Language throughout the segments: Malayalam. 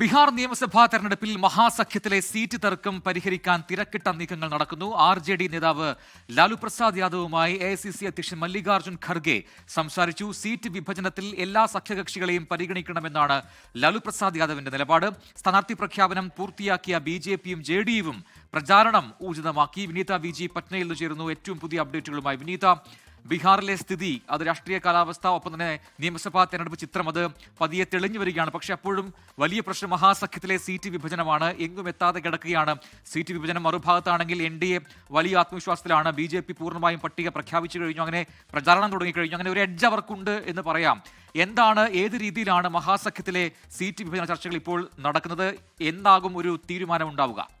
ബീഹാർ നിയമസഭാ തെരഞ്ഞെടുപ്പിൽ മഹാസഖ്യത്തിലെ സീറ്റ് തർക്കം പരിഹരിക്കാൻ തിരക്കിട്ട നീക്കങ്ങൾ നടക്കുന്നു. ആർ ജെ ഡി നേതാവ് ലാലു പ്രസാദ് യാദവുമായി എ ഐ സി സി അധ്യക്ഷൻ മല്ലികാർജുൻ ഖർഗെ സംസാരിച്ചു. സീറ്റ് വിഭജനത്തിൽ എല്ലാ സഖ്യകക്ഷികളെയും പരിഗണിക്കണമെന്നാണ് ലാലു പ്രസാദ് യാദവിന്റെ നിലപാട്. സ്ഥാനാർത്ഥി പ്രഖ്യാപനം പൂർത്തിയാക്കിയ ബി ജെ പിയും ജെ ഡി യുവും പ്രചാരണം ഊർജിതമാക്കി. വിനീത വി ജി പട്നയിൽ നിന്ന് ചേരുന്നു ഏറ്റവും പുതിയ അപ്ഡേറ്റുകളുമായി. വിനീത ബീഹാറിലെ സ്ഥിതി അത് രാഷ്ട്രീയ കാലാവസ്ഥ ഒപ്പം തന്നെ നിയമസഭാ തെരഞ്ഞെടുപ്പ് ചിത്രം അത് പതിയെ തെളിഞ്ഞു വരികയാണ്. പക്ഷെ അപ്പോഴും വലിയ പ്രശ്നം മഹാസഖ്യത്തിലെ സീറ്റ് വിഭജനമാണ്. എങ്ങും എത്താതെ കിടക്കുകയാണ്. സീറ്റ് വിഭജനം മറുഭാഗത്താണെങ്കിൽ എൻ ഡി എ വലിയ ആത്മവിശ്വാസത്തിലാണ്. ബി ജെ പി പൂർണമായും പട്ടിക പ്രഖ്യാപിച്ചു കഴിഞ്ഞു. അങ്ങനെ പ്രചാരണം തുടങ്ങി കഴിഞ്ഞു അങ്ങനെ ഒരു എഡ്ജ് അവർക്കുണ്ട് എന്ന് പറയാം. എന്താണ് ഏത് രീതിയിലാണ് മഹാസഖ്യത്തിലെ സീറ്റ് വിഭജന ചർച്ചകൾ ഇപ്പോൾ നടക്കുന്നത്? എന്താകും ഒരു തീരുമാനം ഉണ്ടാവുക?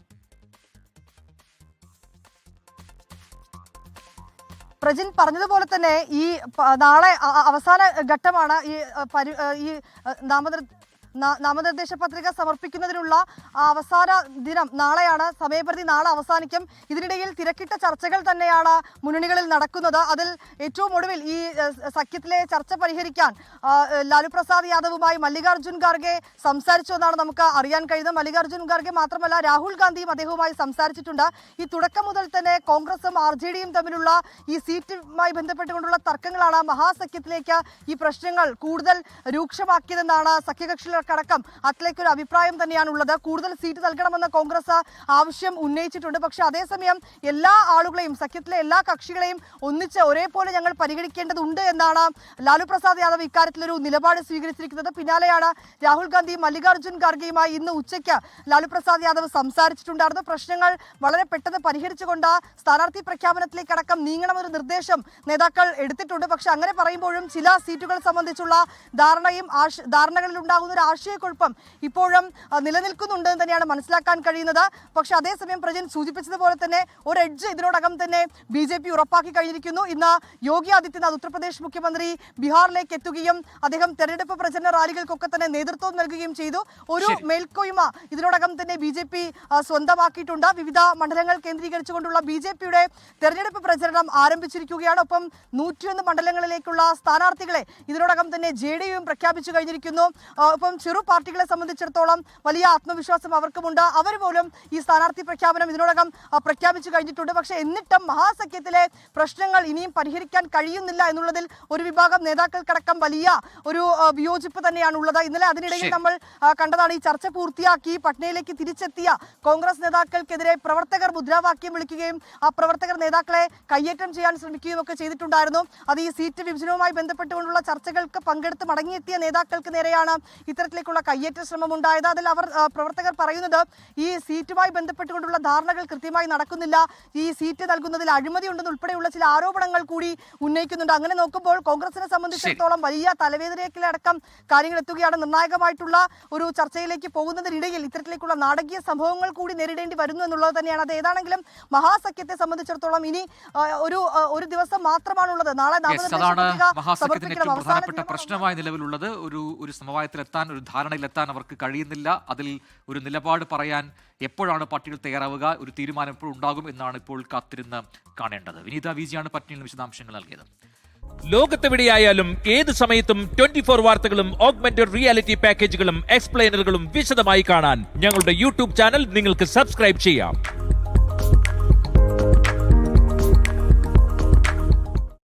പ്രജിൻ പറഞ്ഞതുപോലെ തന്നെ ഈ നാളെ അവസാന ഘട്ടമാണ് ഈ ഈ നാമനിർ നാമനിർദ്ദേശ പത്രിക സമർപ്പിക്കുന്നതിനുള്ള അവസാന ദിനം നാളെയാണ് സമയപരിധി നാളെ അവസാനിക്കും. ഇതിനിടയിൽ തിരക്കിട്ട ചർച്ചകൾ തന്നെയാണ് മുന്നണികളിൽ നടക്കുന്നത്. അതിൽ ഏറ്റവും ഒടുവിൽ ഈ സഖ്യത്തിലെ ചർച്ച പരിഹരിക്കാൻ ലാലു പ്രസാദ് യാദവുമായി മല്ലികാർജുൻ ഖാർഗെ സംസാരിച്ചു എന്നാണ് നമുക്ക് അറിയാൻ കഴിയുന്നത്. മല്ലികാർജുൻ ഖാർഗെ മാത്രമല്ല രാഹുൽ ഗാന്ധിയും അദ്ദേഹവുമായി സംസാരിച്ചിട്ടുണ്ട്. ഈ തുടക്കം മുതൽ തന്നെ കോൺഗ്രസും ആർ ജെ ഡിയും തമ്മിലുള്ള ഈ സീറ്റുമായി ബന്ധപ്പെട്ടുകൊണ്ടുള്ള തർക്കങ്ങളാണ് മഹാസഖ്യത്തിലേക്ക് ഈ പ്രശ്നങ്ങൾ കൂടുതൽ രൂക്ഷമാക്കിയതെന്നാണ് സഖ്യകക്ഷികൾക്കടക്കം അതിലേക്ക് ഒരു അഭിപ്രായം തന്നെയാണ് ഉള്ളത് കൂടുതൽ സീറ്റ് നൽകണമെന്ന കോൺഗ്രസ് ആവശ്യം ഉന്നയിച്ചിട്ടുണ്ട്. പക്ഷെ അതേസമയം എല്ലാ ആളുകളെയും സഖ്യത്തിലെ എല്ലാ കക്ഷികളെയും ഒന്നിച്ച് ഒരേപോലെ ഞങ്ങൾ പരിഗണിക്കേണ്ടതുണ്ട് എന്നാണ് ലാലു പ്രസാദ് യാദവ് ഇക്കാര്യത്തിലൊരു നിലപാട് സ്വീകരിച്ചിരിക്കുന്നത്. പിന്നാലെയാണ് രാഹുൽ ഗാന്ധി മല്ലികാർജുൻ ഖാർഗെയുമായി ഇന്ന് ഉച്ചയ്ക്ക് ലാലു പ്രസാദ് യാദവ് സംസാരിച്ചിട്ടുണ്ടായിരുന്നു. പ്രശ്നങ്ങൾ വളരെ പെട്ടെന്ന് പരിഹരിച്ചുകൊണ്ട് സ്ഥാനാർത്ഥി പ്രഖ്യാപനത്തിലേക്ക് അടക്കം നീങ്ങണമെന്നൊരു നിർദ്ദേശം നേതാക്കൾ എടുത്തിട്ടുണ്ട്. പക്ഷെ അങ്ങനെ പറയുമ്പോഴും ചില സീറ്റുകൾ സംബന്ധിച്ചുള്ള ധാരണയും ധാരണകളിൽ ഉണ്ടാകുന്ന ഒരു ആശയക്കുഴപ്പം ഇപ്പോഴും ആ, നിലനിൽക്കുന്നുണ്ട് എന്ന് തന്നെയാണ് മനസ്സിലാക്കാൻ കഴിയുന്നത്. പക്ഷെ അതേസമയം പ്രജൻ സൂചിപ്പിച്ചതുപോലെ തന്നെ ഒരു എഡ്ജ് ഇതിനോടകം തന്നെ ബി ജെ പി ഉറപ്പാക്കി കഴിഞ്ഞിരിക്കുന്നു. ഇന്ന് യോഗി ആദിത്യനാഥ് ഉത്തർപ്രദേശ് മുഖ്യമന്ത്രി ബീഹാറിലേക്ക് എത്തുകയും അദ്ദേഹം തെരഞ്ഞെടുപ്പ് പ്രചരണ റാലികൾക്കൊക്കെ തന്നെ നേതൃത്വം നൽകുകയും ചെയ്തു. ഒരു. മേൽക്കോയ്മ ഇതിനോടകം തന്നെ ബി ജെ പി സ്വന്തമാക്കിയിട്ടുണ്ട്. വിവിധ മണ്ഡലങ്ങൾ കേന്ദ്രീകരിച്ചുകൊണ്ടുള്ള ബി ജെ പിയുടെ തെരഞ്ഞെടുപ്പ് പ്രചരണം ആരംഭിച്ചിരിക്കുകയാണ്. ഒപ്പം നൂറ്റിയൊന്ന് മണ്ഡലങ്ങളിലേക്കുള്ള സ്ഥാനാർത്ഥികളെ ഇതിനോടകം തന്നെ ജെ ഡി യുവും പ്രഖ്യാപിച്ചു കഴിഞ്ഞിരിക്കുന്നു. ഒപ്പം ചെറു പാർട്ടികളെ സംബന്ധിച്ചിടത്തോളം വലിയ ആത്മവിശ്വാസം അവർക്കുമുണ്ട്. അവർ പോലും ഈ സ്ഥാനാർത്ഥി പ്രഖ്യാപനം ഇതിനോടകം പ്രഖ്യാപിച്ചു കഴിഞ്ഞിട്ടുണ്ട്. പക്ഷേ എന്നിട്ടും മഹാസഖ്യത്തിലെ പ്രശ്നങ്ങൾ ഇനിയും പരിഹരിക്കാൻ കഴിയുന്നില്ല എന്നുള്ളതിൽ ഒരു വിഭാഗം നേതാക്കൾക്കടക്കം വലിയ ഒരു വിയോജിപ്പ് തന്നെയാണ് ഉള്ളത് ഇന്നലെ അതിനിടയിൽ നമ്മൾ കണ്ടതാണ് ഈ ചർച്ച പൂർത്തിയാക്കി. പട്നയിലേക്ക് തിരിച്ചെത്തിയ കോൺഗ്രസ് നേതാക്കൾക്കെതിരെ പ്രവർത്തകർ മുദ്രാവാക്യം വിളിക്കുകയും ആ പ്രവർത്തകർ നേതാക്കളെ കയ്യേറ്റം ചെയ്യാൻ ശ്രമിക്കുകയും ഒക്കെ ചെയ്തിട്ടുണ്ടായിരുന്നു. അത് ഈ സീറ്റ് വിഭജനവുമായി ബന്ധപ്പെട്ടുകൊണ്ടുള്ള ചർച്ചകൾക്ക് പങ്കെടുത്ത് മടങ്ങിയെത്തിയ നേതാക്കൾക്ക് നേരെയാണ് ഇത്തരത്തിലേക്കുള്ള കയ്യേറ്റ ശ്രമം ഉണ്ടായത് അതിൽ അവർ പ്രവർത്തകർ പറയുന്നത് ഈ സീറ്റുമായി ബന്ധപ്പെട്ടുകൊണ്ടുള്ള ധാരണകൾ കൃത്യമായി നടക്കുന്നില്ല. ഈ സീറ്റ് നൽകുന്നതിൽ അഴിമതി ഉണ്ടെന്ന് ഉൾപ്പെടെയുള്ള ചില ആരോപണങ്ങൾ കൂടി ഉന്നയിക്കുന്നുണ്ട്. അങ്ങനെ നോക്കുമ്പോൾ കോൺഗ്രസിനെ സംബന്ധിച്ചിടത്തോളം വലിയ തലവേദനയിലടക്കം കാര്യങ്ങൾ എത്തുകയാണ് നിർണായകമായിട്ടുള്ള ഒരു ചർച്ചയിലേക്ക് പോകുന്നതിനിടയിൽ ഇത്തരത്തിലേക്കുള്ള നാടകീയ സംഭവങ്ങൾ കൂടി നേരിടേണ്ടി വരുന്നു എന്നുള്ളത് തന്നെയാണ്. അത് ഏതാണെങ്കിലും മഹാസഖ്യത്തെ സംബന്ധിച്ചിടത്തോളം ഇനി ഒരു ഒരു ദിവസം മാത്രമാണുള്ളത്. നാളെ നാളെ നാമനിർദ്ദേശ പത്രിക സമർപ്പിക്കണം. അവസാന പ്രശ്നമായി നിലവിലുള്ളത്. ഒരു ഒരു സമവായത്തിലെത്താൻ ഒരു ധാരണയിലെത്താൻ അവർക്ക് കഴിയുന്നില്ല. അതിൽ ഒരു നിലപാട് പറയാൻ എപ്പോഴാണ് പാർട്ടികൾ തയ്യാറാവുക? ഒരു തീരുമാനം എപ്പോഴുണ്ടാകും എന്നാണ് ഇപ്പോൾ കാത്തിരുന്ന് കാണേണ്ടത്. വിനീത വിജിയാണ് നിന്ന് വിശദാംശങ്ങൾ നൽകിയത്. ലോകത്തെവിടെയായാലും ഏത് സമയത്തും ട്വന്റി ഫോർ വാർത്തകളും ഓഗ്മെന്റഡ് റിയാലിറ്റി പാക്കേജുകളും എക്സ്പ്ലെയിനറുകളും വിശദമായി കാണാൻ ഞങ്ങളുടെ യൂട്യൂബ് ചാനൽ നിങ്ങൾക്ക് സബ്സ്ക്രൈബ് ചെയ്യാം.